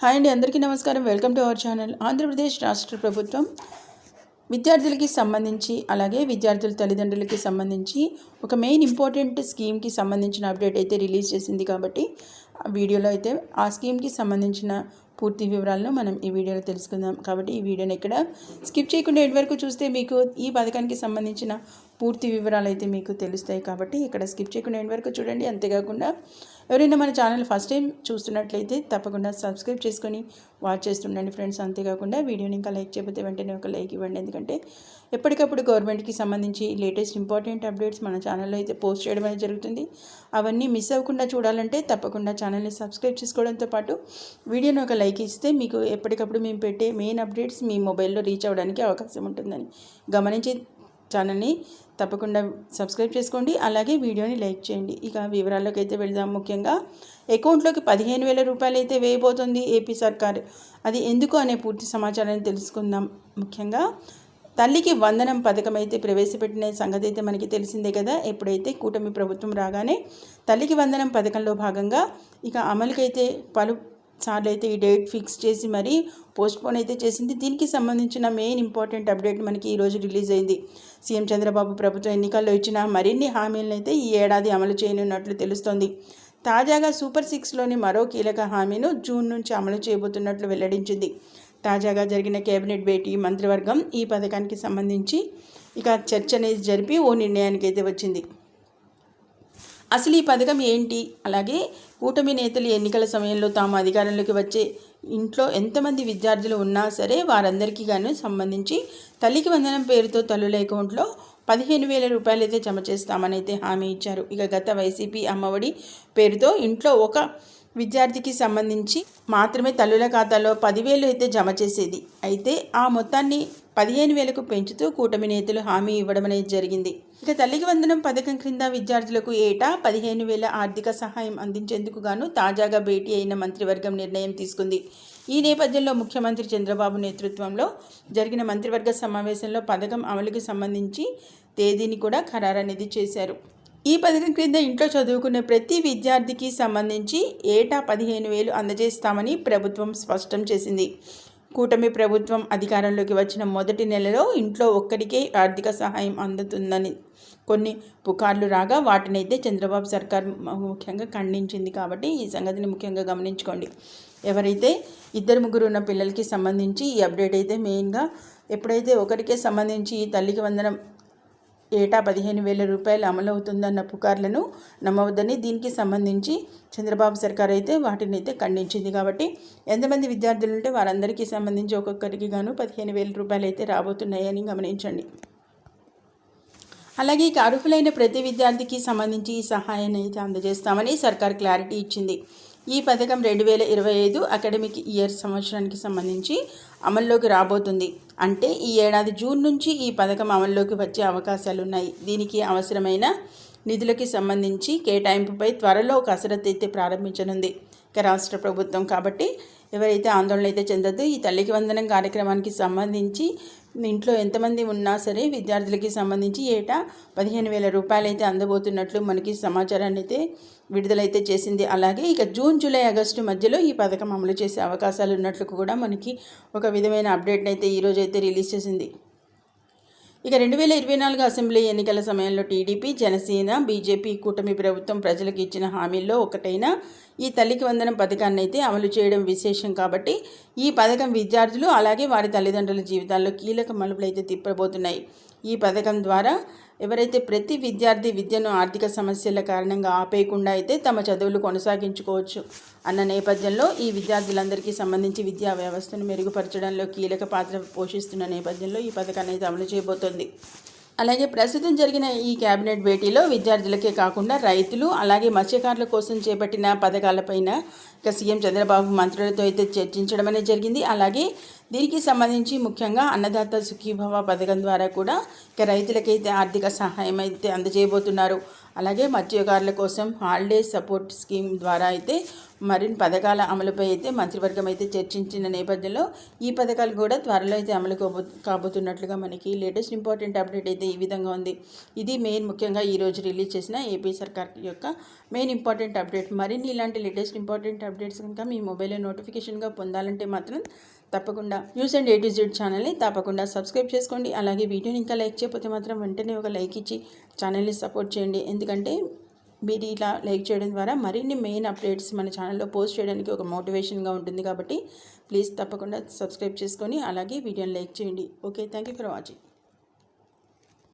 Hi అండి అందరికీ నమస్కారం. Welcome to our channel. Andhra Pradesh రాష్ట్ర ప్రభుత్వం విద్యార్థులకి సంబంధించి అలాగే విద్యార్థుల తల్లిదండ్రులకి సంబంధించి ఒక మెయిన్ ఇంపార్టెంట్ స్కీమ్కి సంబంధించిన అప్డేట్ అయితే రిలీజ్ చేసింది కాబట్టి వీడియోలో అయితే ఆ స్కీమ్కి సంబంధించిన పూర్తి వివరాలను మనం ఈ వీడియోలో తెలుసుకుందాం. కాబట్టి ఈ వీడియోని ఇక్కడ స్కిప్ చేయకుండా ఎటు వరకు చూస్తే మీకు ఈ పథకానికి సంబంధించిన పూర్తి వివరాలు అయితే మీకు తెలుస్తాయి కాబట్టి ఇక్కడ స్కిప్ చేయకుండా ఎండ్ వరకు చూడండి. అంతేకాకుండా ఎవరైనా మన ఛానల్ ఫస్ట్ టైం చూస్తున్నట్లయితే తప్పకుండా సబ్స్క్రైబ్ చేసుకొని వాచ్ చేస్తుండండి ఫ్రెండ్స్. అంతేకాకుండా వీడియోని ఇంకా లైక్ చేయకపోతే వెంటనే ఒక లైక్ ఇవ్వండి. ఎందుకంటే ఎప్పటికప్పుడు గవర్నమెంట్కి సంబంధించి లేటెస్ట్ ఇంపార్టెంట్ అప్డేట్స్ మన ఛానల్లో అయితే పోస్ట్ చేయడం అనేది జరుగుతుంది. అవన్నీ మిస్ అవ్వకుండా చూడాలంటే తప్పకుండా ఛానల్ని సబ్స్క్రైబ్ చేసుకోవడంతో పాటు వీడియోని ఒక లైక్ ఇస్తే మీకు ఎప్పటికప్పుడు మేము పెట్టే మెయిన్ అప్డేట్స్ మీ మొబైల్లో రీచ్ అవ్వడానికి అవకాశం ఉంటుందని గమనించి ఛానల్ని తప్పకుండా సబ్స్క్రైబ్ చేసుకోండి. అలాగే వీడియోని లైక్ చేయండి. ఇక వివరాల్లోకి అయితే వెళ్దాం. ముఖ్యంగా అకౌంట్లోకి పదిహేను వేల రూపాయలు అయితే వేయబోతుంది ఏపీ సర్కార్. అది ఎందుకు అనే పూర్తి సమాచారాన్ని తెలుసుకుందాం. ముఖ్యంగా తల్లికి వందనం పథకం అయితే ప్రవేశపెట్టిన సంగతి అయితే మనకి తెలిసిందే కదా. ఎప్పుడైతే కూటమి ప్రభుత్వం రాగానే తల్లికి వందనం పథకంలో భాగంగా ఇక అమలుకైతే పలు సార్లు అయితే ఈ డేట్ ఫిక్స్ చేసి మరీ పోస్ట్పోన్ అయితే చేసింది. దీనికి సంబంధించిన మెయిన్ ఇంపార్టెంట్ అప్డేట్ మనకి ఈరోజు రిలీజ్ అయింది. సీఎం చంద్రబాబు ప్రభుత్వం ఎన్నికల్లో ఇచ్చిన మరిన్ని హామీలను అయితే ఈ ఏడాది అమలు చేయనున్నట్లు తెలుస్తోంది. తాజాగా సూపర్ సిక్స్లోని మరో కీలక హామీను జూన్ నుంచి అమలు చేయబోతున్నట్లు వెల్లడించింది. తాజాగా జరిగిన కేబినెట్ భేటీ మంత్రివర్గం ఈ పథకానికి సంబంధించి ఇక చర్చ అనేది జరిపి ఓ నిర్ణయానికి అయితే వచ్చింది. అసలు ఈ పథకం ఏంటి? అలాగే కూటమి నేతలు ఎన్నికల సమయంలో తాము అధికారంలోకి వచ్చే ఇంట్లో ఎంతమంది విద్యార్థులు ఉన్నా సరే వారందరికీ గాను సంబంధించి తల్లికి వందనం పేరుతో తల్లుల అకౌంట్లో పదిహేను వేల రూపాయలు అయితే జమ చేస్తామని అయితే హామీ ఇచ్చారు. ఇక గత వైసీపీ అమ్మఒడి పేరుతో ఇంట్లో ఒక విద్యార్థికి సంబంధించి మాత్రమే తల్లుల ఖాతాలో పదివేలు అయితే జమ చేసేది. అయితే ఆ మొత్తాన్ని పదిహేను వేలకు పెంచుతూ కూటమి నేతలు హామీ ఇవ్వడం అనేది జరిగింది. ఇక తల్లికి వందనం పథకం క్రింద విద్యార్థులకు ఏటా పదిహేను వేల ఆర్థిక సహాయం అందించేందుకు గాను తాజాగా భేటీ అయిన మంత్రివర్గం నిర్ణయం తీసుకుంది. ఈ నేపథ్యంలో ముఖ్యమంత్రి చంద్రబాబు నేతృత్వంలో జరిగిన మంత్రివర్గ సమావేశంలో పథకం అమలుకి సంబంధించి తేదీని కూడా ఖరారనేది చేశారు. ఈ పథకం క్రింద ఇంట్లో చదువుకునే ప్రతి విద్యార్థికి సంబంధించి ఏటా పదిహేను వేలు అందజేస్తామని ప్రభుత్వం స్పష్టం చేసింది. కూటమి ప్రభుత్వం అధికారంలోకి వచ్చిన మొదటి నెలలో ఇంట్లో ఒక్కరికే ఆర్థిక సహాయం అందుతుందని కొన్ని పుకార్లు రాగా వాటినైతే చంద్రబాబు సర్కార్ ముఖ్యంగా ఖండించింది కాబట్టి ఈ సంగతిని ముఖ్యంగా గమనించుకోండి. ఎవరైతే ఇద్దరు ముగ్గురు ఉన్న పిల్లలకి సంబంధించి ఈ అప్డేట్ అయితే మెయిన్గా ఎప్పుడైతే ఒకరికే సంబంధించి ఈ తల్లికి వందనం ఏటా పదిహేను వేల రూపాయలు అమలవుతుందన్న పుకార్లను నమ్మవద్దని దీనికి సంబంధించి చంద్రబాబు సర్కార్ అయితే వాటిని అయితే ఖండించింది కాబట్టి ఎంతమంది విద్యార్థులు ఉంటే వారందరికీ సంబంధించి ఒక్కొక్కరికి గాను పదిహేను వేల రూపాయలు అయితే రాబోతున్నాయని గమనించండి. అలాగే ఇక అర్హులైన ప్రతి విద్యార్థికి సంబంధించి ఈ సహాయాన్ని అయితే అందజేస్తామని సర్కార్ క్లారిటీ ఇచ్చింది. ఈ పథకం రెండు వేల ఇరవై ఐదు అకాడమిక్ ఇయర్ సంవత్సరానికి సంబంధించి అమల్లోకి రాబోతుంది. అంటే ఈ ఏడాది జూన్ నుంచి ఈ పథకం అమల్లోకి వచ్చే అవకాశాలు ఉన్నాయి దీనికి అవసరమైన నిధులకి సంబంధించి కేటాయింపుపై త్వరలో కసరత్తు అయితే ప్రారంభించనుంది. ఇక రాష్ట్ర ప్రభుత్వం కాబట్టి ఎవరైతే ఆందోళన అయితే చెందద్దు ఈ తల్లికి వందనం కార్యక్రమానికి సంబంధించి ఇంట్లో ఎంతమంది ఉన్నా సరే విద్యార్థులకి సంబంధించి ఏటా పదిహేను వేల రూపాయలు అయితే అందబోతున్నట్లు మనకి సమాచారాన్ని అయితే విడుదలైతే చేసింది. అలాగే ఇక జూన్ జూలై ఆగస్టు మధ్యలో ఈ పథకం అమలు చేసే అవకాశాలు ఉన్నట్లు కూడా మనకి ఒక విధమైన అప్డేట్ని అయితే ఈరోజు అయితే రిలీజ్ చేసింది. ఇక రెండు వేల ఇరవై నాలుగు అసెంబ్లీ ఎన్నికల సమయంలో టీడీపీ జనసేన బీజేపీ కూటమి ప్రభుత్వం ప్రజలకు ఇచ్చిన హామీల్లో ఒకటైన ఈ తల్లికి వందనం పథకాన్ని అయితే అమలు చేయడం విశేషం కాబట్టి ఈ పథకం విద్యార్థులు అలాగే వారి తల్లిదండ్రుల జీవితాల్లో కీలక మలుపులు అయితే తిప్పబోతున్నాయి. ఈ పథకం ద్వారా ఎవరైతే ప్రతి విద్యార్థి విద్యను ఆర్థిక సమస్యల కారణంగా ఆపేయకుండా అయితే తమ చదువులు కొనసాగించుకోవచ్చు అన్న నేపథ్యంలో ఈ విద్యార్థులందరికీ సంబంధించి విద్యా వ్యవస్థను మెరుగుపరచడంలో కీలక పాత్ర పోషిస్తున్న నేపథ్యంలో ఈ పథకాన్ని అయితే అమలు చేయబోతోంది. అలాగే ప్రస్తుతం జరిగిన ఈ కేబినెట్ భేటీలో విద్యార్థులకే కాకుండా రైతులు అలాగే మత్స్యకారుల కోసం చేపట్టిన పథకాలపైన ఇక సీఎం చంద్రబాబు మంత్రులతో అయితే చర్చించడం అనేది జరిగింది. అలాగే దీనికి సంబంధించి ముఖ్యంగా అన్నదాత సుఖీభవ పథకం ద్వారా కూడా ఇక రైతులకైతే ఆర్థిక సహాయం అయితే అందజేయబోతున్నారు. అలాగే మత్స్యకారుల కోసం హాలిడే సపోర్ట్ స్కీమ్ ద్వారా అయితే మరిన్ని పథకాల అమలుపై అయితే మంత్రివర్గం అయితే చర్చించిన నేపథ్యంలో ఈ పథకాలు కూడా త్వరలో అయితే అమలు కాబోతున్నట్లుగా మనకి లేటెస్ట్ ఇంపార్టెంట్ అప్డేట్ అయితే ఈ విధంగా ఉంది. ఇది మెయిన్ ముఖ్యంగా ఈరోజు రిలీజ్ చేసిన ఏపీ సర్కార్ యొక్క మెయిన్ ఇంపార్టెంట్ అప్డేట్. మరిన్ని ఇలాంటి లేటెస్ట్ ఇంపార్టెంట్ అప్డేట్స్ కనుక మీ మొబైల్లో నోటిఫికేషన్గా పొందాలంటే మాత్రం తప్పకుండా news and A to Z ఛానల్ని తప్పకుండా సబ్స్క్రైబ్ చేసుకోండి. అలాగే వీడియోని ఇంకా లైక్ చేయకపోతే మాత్రం వెంటనే ఒక లైక్ ఇచ్చి ఛానల్ని సపోర్ట్ చేయండి. ఎందుకంటే మీరు ఇలా లైక్ చేయడం ద్వారా మరిన్ని మెయిన్ అప్డేట్స్ మన ఛానల్లో పోస్ట్ చేయడానికి ఒక మోటివేషన్గా ఉంటుంది కాబట్టి ప్లీజ్ తప్పకుండా సబ్స్క్రైబ్ చేసుకొని అలాగే వీడియోని లైక్ చేయండి. Okay thank you for watching.